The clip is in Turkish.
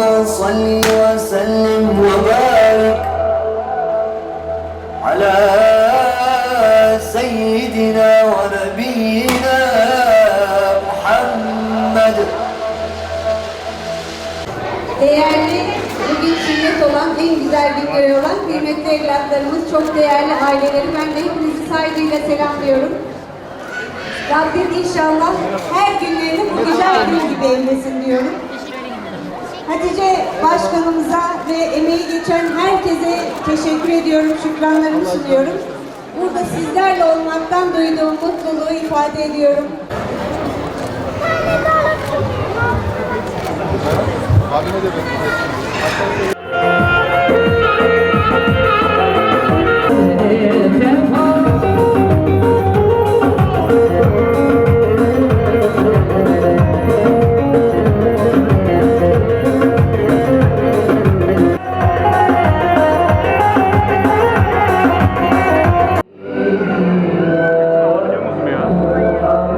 صل وسلم وبارك على سيدنا ونبينا محمد Değerli, bugün sünnet olan, en güzel günleri olan kıymetli evlatlarımız, çok değerli aileleri, ben de hepinizi saygıyla selamlıyorum. Rabbim inşallah her günlerini bu güzel gün gibi eylesin diyorum. Hatice Başkanımıza ve emeği geçen herkese teşekkür ediyorum, şükranlarımı sunuyorum. Burada sizlerle olmaktan duyduğum mutluluğu ifade ediyorum. Abime de bekliyorsun.